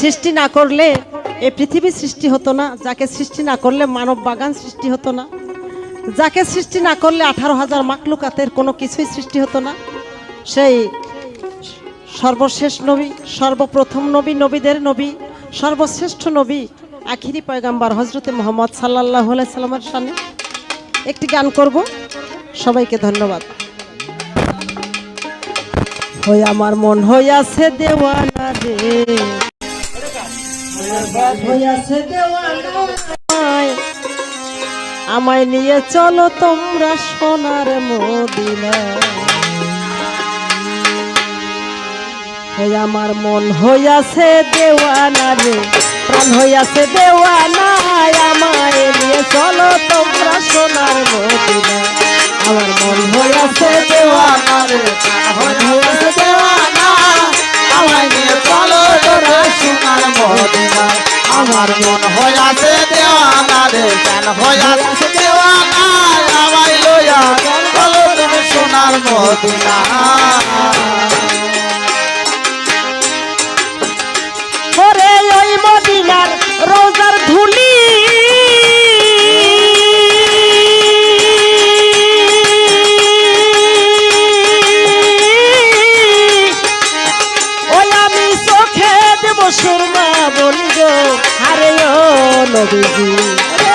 সৃষ্টি না করলে এই পৃথিবী সৃষ্টি হতো না, যাকে সৃষ্টি না করলে মানব বাগান সৃষ্টি হতো না, যাকে সৃষ্টি না করলে আঠারো হাজার মাকলুকাতের কোনো কিছুই সৃষ্টি হতো না, সেই সর্বশেষ নবী, সর্বপ্রথম নবী, নবীদের নবী, সর্বশ্রেষ্ঠ নবী, আখিরি পয়গাম্বার হজরতে মোহাম্মদ সাল্লাহ সাল্লামের সামনে একটি গান করব। সবাইকে ধন্যবাদ। হই আমার মন হইয়াছে দেওয়ানা রে। আমায় নিয়ে চলো তোমরা সোনার মদিনা ওই আমার মন হইয়াছে দেওয়ানা রে। প্রাণ হইয়াছে দেওয়ানা আমায় নিয়ে চলো তোমরা কেন হইয়াছে দেওয়ানা আমায় লইয়া চলো তুমি সোনার মদিনা? মদিনার রোজার বলি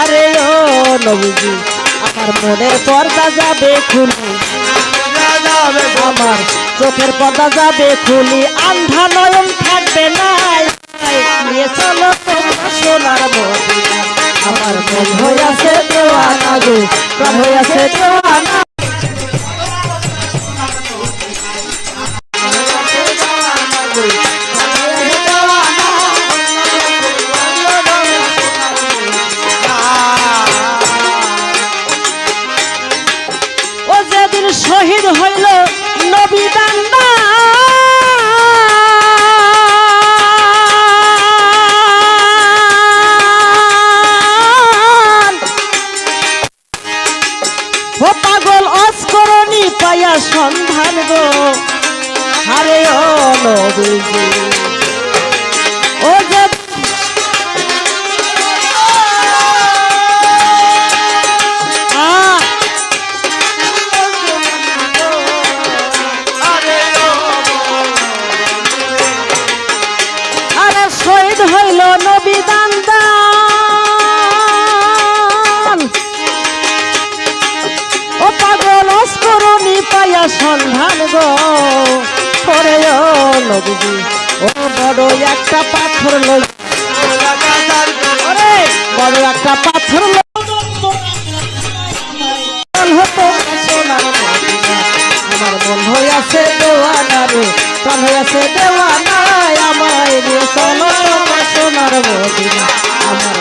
আরে ও নবুজি, আমার মনের পর্দা যাবে খুলি। আমার চোখের পর্দা যাবে খুলি আন্ধা নয়ন থাকবে না। নিয়ে চলো তোমরা সোনার মদিনা। আমার মন হয়ে আছে দেওয়া গো, প্রাণ হয়ে আছে ও যেদিন শহীদ হইল নবী দান্না ও পাগল অস্করণী পাইয়া সন্ধান গো। হারে লগবি ও বড় একটা পাথর লগ বড় একটা পাথর হতো আমার মন হইয়াছে দেওয়ানা রে, প্রাণ হইয়াছে দেওয়ানা আমায় রে চলো সোনার মদিনা। আমার